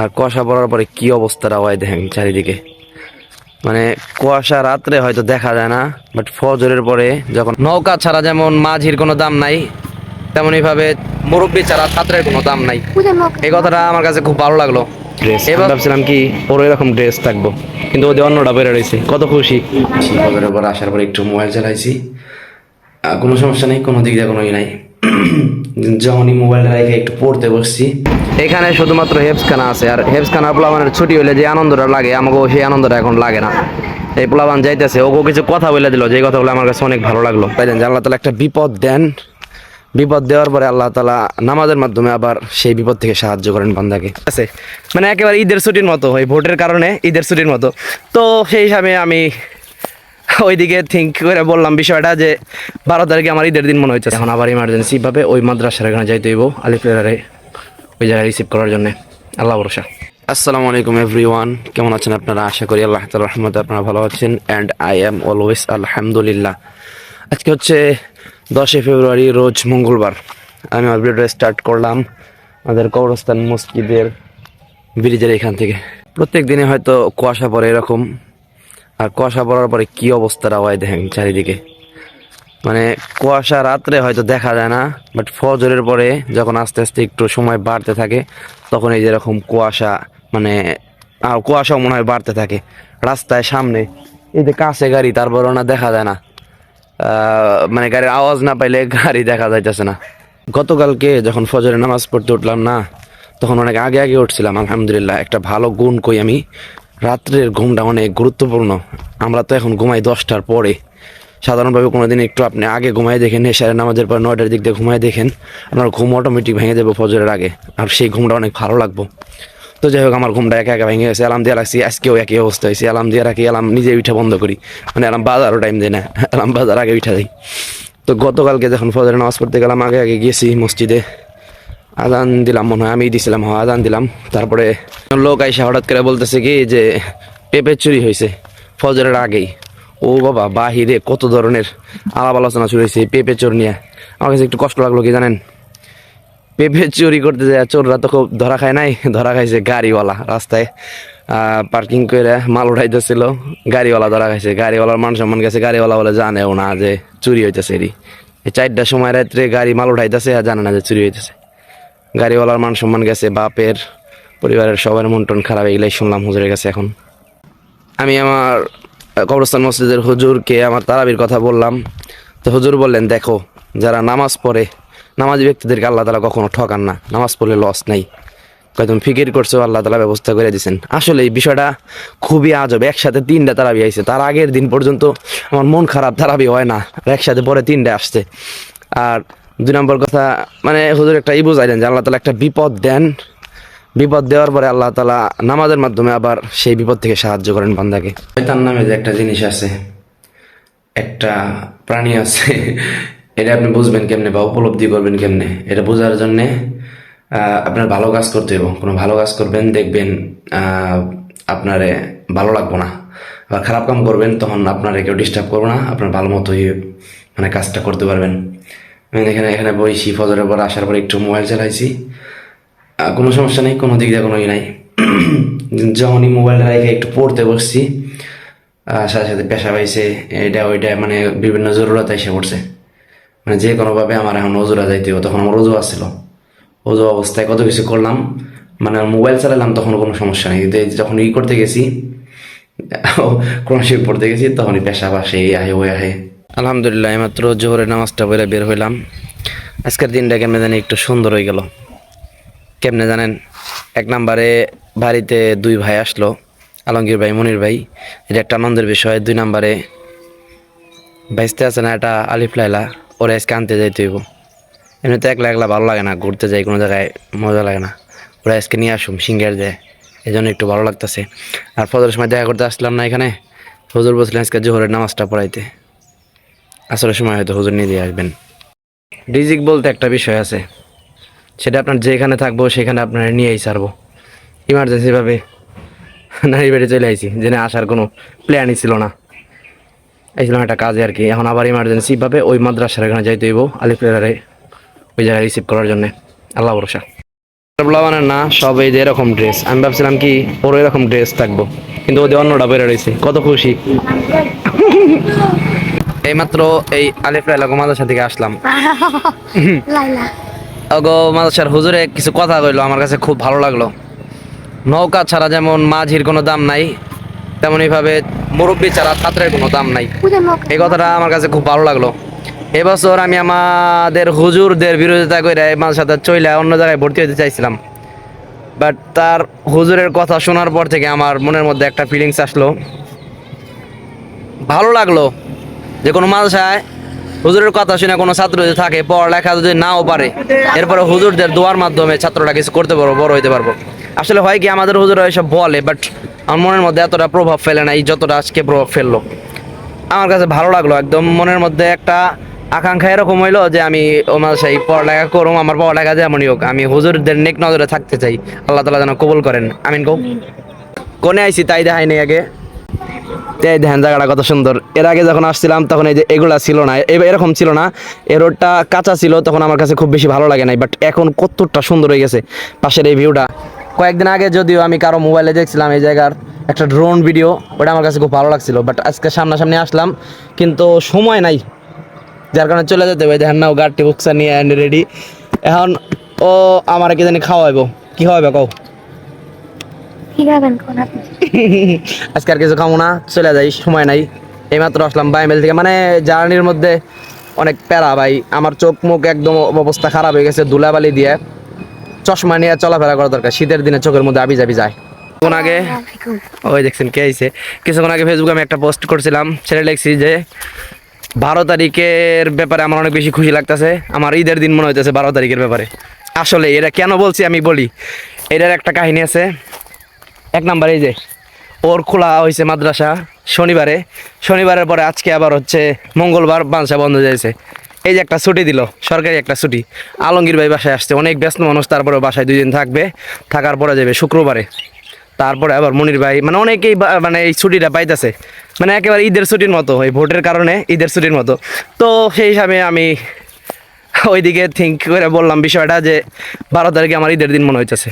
আর কুয়াশা পড়ার পরে কি অবস্থাটা হয় দেখেন চারিদিকে। মানে কুয়াশা রাত্রে হয়তো দেখা যায় না বাট ফজরের পরে যখন নৌকা ছাড়া যেমন মাঝির কোনো দাম নাই তেমনই ভাবে মুরব্বী ছাড়া ছাত্রের কোনো দাম নাই। এই কথাটা আমার কাছে খুব ভালো লাগল। ড্রেস এবার ভাবছিলাম কি ওর এরকম ড্রেস থাকব কিন্তু ওদের অন্যটা বেড়ে রয়েছে কত খুশি। ফজরের পর আসার পর একটু মোবাইল চালাইছি। কোনো সমস্যা নেই কোনো দিক দিয়ে কোনো ই নাই। যখনই মোবাইলটা রেখে একটু পড়তে বসছি। এখানে শুধুমাত্র হেপসখানা আছে আর হেপসখানা পোলাবানের ছুটি হলে যে আনন্দটা লাগে আমাকে সেই আনন্দটা এখন লাগে না। এই পোলাবান যাইতেছে ওকে কিছু কথা বলে দিল যে কথাগুলো আমার কাছে অনেক ভালো লাগল। তাই যে আল্লাহ তালা একটা বিপদ দেন বিপদ দেওয়ার পরে আল্লাহ তালা নামাজের মাধ্যমে আবার সেই বিপদ থেকে সাহায্য করেন বান্দাকে। ঠিক আছে। মানে একেবারে ঈদের ছুটির মতো ওই ভোটের কারণে ঈদের ছুটির মতো। তো সেই হিসাবে আমি ওইদিকে থিঙ্ক করে বললাম বিষয়টা যে বারো তারিখে আমার ঈদের দিন মনে হচ্ছে এখন আবার ইমার্জেন্সি ভাবে ওই মাদ্রাসার এখানে যাইতে হইব আলিপুরারে ওই জায়গায় রিসিভ করার জন্য। আল্লাহ ভরসা। আসসালামু আলাইকুম এভরিওয়ান কেমন আছেন আপনারা? আশা করি আল্লাহ তালা রহমতে আপনারা ভালো আছেন। অ্যান্ড আই এম অলওয়েজ আলহামদুলিল্লাহ। আজকে হচ্ছে দশই ফেব্রুয়ারি, রোজ মঙ্গলবার। আমি আমার ভিডিওটা স্টার্ট করলাম আমাদের কবরস্থান মসজিদের ব্রিজের এখান থেকে। প্রত্যেক দিনে হয়তো কুয়াশা পড়ে এরকম। আর কুয়াশা পড়ার পরে কি অবস্থাটা হয় দেখেন চারিদিকে। মানে কুয়াশা রাত্রে হয়তো দেখা যায় না বাট ফজরের পরে যখন আস্তে আস্তে একটু সময় বাড়তে থাকে, তখন এই যেরকম কুয়াশা মানে আর কুয়াশাও মনে হয় বাড়তে থাকে। রাস্তায় সামনে এই যে কাছে গাড়ি, তারপরও না দেখা যায় না। মানে গাড়ির আওয়াজ না পাইলে গাড়ি দেখা যাইতেছে না। গতকালকে যখন ফজরে নামাজ পড়তে উঠলাম না, তখন অনেক আগে আগে উঠছিলাম, আলহামদুলিল্লাহ, একটা ভালো গুণ কই আমি। রাত্রের ঘুমটা অনেক গুরুত্বপূর্ণ। আমরা তো এখন ঘুমাই দশটার পরে। সাধারণভাবে কোনো দিন একটু আপনি আগে ঘুমাই দেখেন এসারে নামাজের পর নয়টার দিক দিয়ে ঘুমাই দেখেন, আপনার ঘুম অটোমেটিক ভেঙে যাবে ফজরের আগে। আর সেই ঘুমটা অনেক ভালো লাগবো। তো যাই হোক, আমার ঘুমটা একা একা ভেঙে গেছে, অ্যালার্ম দিয়ে রাখছি, আজকেও একই অবস্থা হয়েছে। অ্যালার্ম দিয়ে রাখি, অ্যালার্ম নিজে উঠা বন্ধ করি। মানে অ্যালার্ম বাজারও টাইম দেয় না, অ্যালার্ম বাজার আগে উঠা দিই। তো গতকালকে যখন ফজরের নামাজ পড়তে গেলাম, আগে আগে গিয়েছি মসজিদে। আজান দিলাম মনে হয়, আমি দিছিলাম হ্যাঁ আজান দিলাম। তারপরে লোক আইসা হঠাৎ করে বলতেছে কি যে পেঁপে চুরি হয়েছে ফজরের আগেই। ও বাবা, বাহিরে কত ধরনের আলাপ আলোচনা শুরু হয়েছে এই পেঁপে চোর নিয়ে। আমার কাছে একটু কষ্ট লাগল কি জানেন? পেঁপে চুরি করতে যায়, চোররা তো খুব ধরা খায় নাই, ধরা খাইছে গাড়িওয়ালা রাস্তায়। পার্কিং করে মাল উঠাইতেছিল, গাড়িওয়ালা ধরা খাইছে। গাড়িওয়ালার মান সম্মান গেছে, গাড়িওয়ালা বলে জানেও না যে চুরি হইতেছে এরই। এই চারটার সময় রাত্রে গাড়ি মাল উঠাইতেছে আর জানে না যে চুরি হইতেছে। গাড়িওয়ালার মান সম্মান গেছে, বাপের পরিবারের সবার মন টন খারাপ, এগুলাই শুনলাম হুজুরের কাছে এখন। আমি আমার কবরস্থান মসজিদের হুজুরকে আমার তারাবির কথা বললাম। তো হুজুর বললেন, দেখো, যারা নামাজ পড়ে, নামাজি ব্যক্তিদেরকে আল্লাহ তালা কখনো ঠকান না। নামাজ পড়লে লস নাই। তুমি ফিকির করছ, আল্লাহ তালা ব্যবস্থা করে দিয়েছেন। আসলে এই বিষয়টা খুবই আজব। একসাথে তিনটা তারাবি আইছে। তার আগের দিন পর্যন্ত আমার মন খারাপ, তারাবি হয় না। একসাথে পরে তিনটা আসছে। আর দুই নম্বর কথা মানে হুজুর একটা ই বুঝাইলেন যে আল্লাহ তালা একটা বিপদ দেন। বিপদ দেওয়ার পরে আল্লাহ তালা নামাজের মাধ্যমে আবার সেই বিপদ থেকে সাহায্য করেন বান্দাকে। শয়তান নামে যে একটা জিনিস আছে, একটা প্রাণী আছে, এটা আপনি বুঝবেন কেমনে বা উপলব্ধি করবেন কেমনে? এটা বোঝার জন্যে আপনার ভালো কাজ করতে হবে কোনো ভালো কাজ করবেন, দেখবেন আপনারে ভালো লাগবো না। আবার খারাপ কাম করবেন, তখন আপনারে কেউ ডিস্টার্ব করব না। আপনার ভালো মতোই মানে কাজটা করতে পারবেন। আমি এখানে এখানে বইছি, ফজরের পর আসার পর একটু মোবাইল চালাইছি। কোনো সমস্যা নেই, কোনো দিক দিয়ে কোনো ই নাই। যখনই মোবাইলটা রেখে একটু পড়তে বসছি সাথে সাথে পেশা পাইছে এটা ওইটা মানে বিভিন্ন জরুরত এসে পড়ছে। মানে যে কোনোভাবে আমার এখন অজুরা যাইতে হবে, তখন আমার অজু আসছিল। অজু অবস্থায় কত কিছু করলাম মানে মোবাইল চালালাম তখন কোনো সমস্যা নেই। কিন্তু যখন ই করতে গেছি শরীফ পড়তে গেছি, তখনই পেশা বাসে এই আহে, ওই আহে। আলহামদুলিল্লাহ মাত্র জোহরের নামাজটা বলে বের হইলাম। আজকের দিনটা কেমনে জানি একটু সুন্দর হয়ে গেল। কেমনে জানেন, এক নম্বরে বাড়িতে দুই ভাই আসলো, আলমগীর ভাই, মনির ভাই। এটা একটা আনন্দের বিষয়। দুই নম্বরে বাইসতে আছে না এটা আলিফ লাইলা, ওরা আজকে আনতে যাইতে হইব। এমনিতে একলা একলা ভালো লাগে না, ঘুরতে যাই, কোনো জায়গায় মজা লাগে না। ওরা আজকে নিয়ে আসুম, সিঙ্গার দেয়। এই জন্য একটু ভালো লাগতেছে। আর ফজরের সময় দেখা করতে আসলাম না এখানে। হুজুর বলছিলেন আজকে জোহরের নামাজটা পড়াইতে। আসরের সময় হয়তো হুজুর নিয়ে দিয়ে আসবেন। রিজিক বলতে একটা বিষয় আছে। সেটা আপনার যেখানে থাকব, সেখানে আপনার নিয়েই ছাড়বো। ইমার্জেন্সিভাবে নারী বেড়ে চলে আইছি জেনে আসার কোনো প্ল্যানই ছিল না। এইছিলাম একটা কাজে আর কি। এখন আবার ইমার্জেন্সিভাবে ওই মাদ্রাসার এখানে যাইতে হইব আলিপুরারে ওই জায়গায় রিসিভ করার জন্য। আল্লাহ ভরসা। ব্লাবানের না, সব এই যে এরকম ড্রেস আমি ভাবছিলাম কি ওর এরকম ড্রেস থাকব। কিন্তু ওদের অন্যটা বেরো রয়েছে। কত খুশি। এইমাত্র এই আলিফ লাইলা মাদ্রাসা থেকে আসলাম। লাইলা। অগো মাদ্রাসার হুজুরে কিছু কথা কইলো আমার কাছে খুব ভালো লাগল। নৌকা ছাড়া যেমন মাঝির কোনো দাম নাই তেমনই ভাবে মুরব্বী ছাড়া ছাত্রের কোনো দাম নাই। এই কথাটা আমার কাছে খুব ভালো লাগল। এবছর আমি আমাদের হুজুরদের বিরোধিতা করে আমার সাথে চইলা অন্য জায়গায় ভর্তি হতে চাইছিলাম। বাট তার হুজুরের কথা শোনার পর থেকে আমার মনের মধ্যে একটা ফিলিংস আসলো। ভালো লাগল। যে কোনো মাদ্রাসায় হুজুরের কথা শুনে কোনো ছাত্র যদি থাকে পড়ালেখা যদি নাও পারে এরপরে হুজুরদের দোয়ার মাধ্যমে ছাত্রটা কিছু করতে পারব বড় হইতে পারব। আসলে হয় কি আমাদের হুজুরা এসব বলে বাট আমার মনের মধ্যে এতটা প্রভাব ফেলে না এই যতটা আজকে প্রভাব ফেলল। আমার কাছে ভালো লাগল একদম মনের মধ্যে একটা আকাঙ্ক্ষা এরকম হইল যে আমি ওনার সেই পড়ালেখা করুম আমার পড়ালেখা যেমনই হোক আমি হুজুরদের নেক নজরে থাকতে চাই। আল্লাহ তালা যেন কবুল করেন। আমিন কৌ কোনে আইছি তাই দেখাই নাই আগে। এই দেখেন জায়গাটা কত সুন্দর। এর আগে যখন আসছিলাম, তখন এই যে এগুলা ছিল না, এ- এরকম ছিল না। এই রোডটা কাঁচা ছিল, তখন আমার কাছে খুব বেশি ভালো লাগে নাই বাট এখন কতটা সুন্দর হয়ে গেছে পাশের এই ভিউটা কয়েকদিন আগে যদিও আমি কারও মোবাইলে দেখছিলাম এই জায়গার একটা ড্রোন ভিডিও ওটা আমার কাছে খুব ভালো লাগছিল বাট আজকে সামনাসামনি আসলাম, কিন্তু সময় নাই। যার কারণে চলে যেতে হবে, দেখেন না, ও গাড়িটি বুকসা নিয়ে অ্যান্ড রেডি এখন ও আমার কি জানি খাওয়াইবো। কি খাওয়াবে কও? কি খাবেন কোন আপনি? আজকে আর কিছু খাব না চলে যাই সময় নাই। এইমাত্র আসলাম বাইমেল থেকে। মানে জার্নির মধ্যে অনেক প্যারা ভাই। আমার চোখ মুখ একদম অবস্থা খারাপ হয়ে গেছে ধুলাবালি দিয়ে। চশমা নিয়ে চলাফেরা করা দরকার। শীতের দিনে চোখের মধ্যে আবি যাবি যায়। কিছুক্ষণ আগে ওই দেখছেন কে আইছে? কিছুক্ষণ আগে ফেসবুকে আমি একটা পোস্ট করছিলাম। সেটা লিখছি যে বারো তারিখের ব্যাপারে আমার অনেক বেশি খুশি লাগতেছে। আমার ঈদের দিন মনে হইতেছে বারো তারিখের ব্যাপারে। আসলে এটা কেন বলছি আমি বলি। এটার একটা কাহিনী আছে। এক নাম্বার এই যে ওর খোলা হয়েছে মাদ্রাসা শনিবারে। শনিবারের পরে আজকে আবার হচ্ছে মঙ্গলবার বাঞ্চা বন্ধ যাইছে। এই যে একটা ছুটি দিল, সরকারি একটা ছুটি। আলমগীর ভাই বাসায় আসছে, অনেক ব্যস্ত মানুষ, তারপরে বাসায় দুই দিন থাকবে। থাকার পরে যাবে শুক্রবারে। তারপরে আবার মনির ভাই মানে অনেকেই মানে এই ছুটিটা পাইতেছে। মানে একেবারে ঈদের ছুটির মতো, এই ভোটের কারণে ঈদের ছুটির মতো। তো সেই হিসাবে আমি ওইদিকে থিঙ্ক করে বললাম বিষয়টা যে বারো তারিখে আমার ঈদের দিন মনে হইতেছে।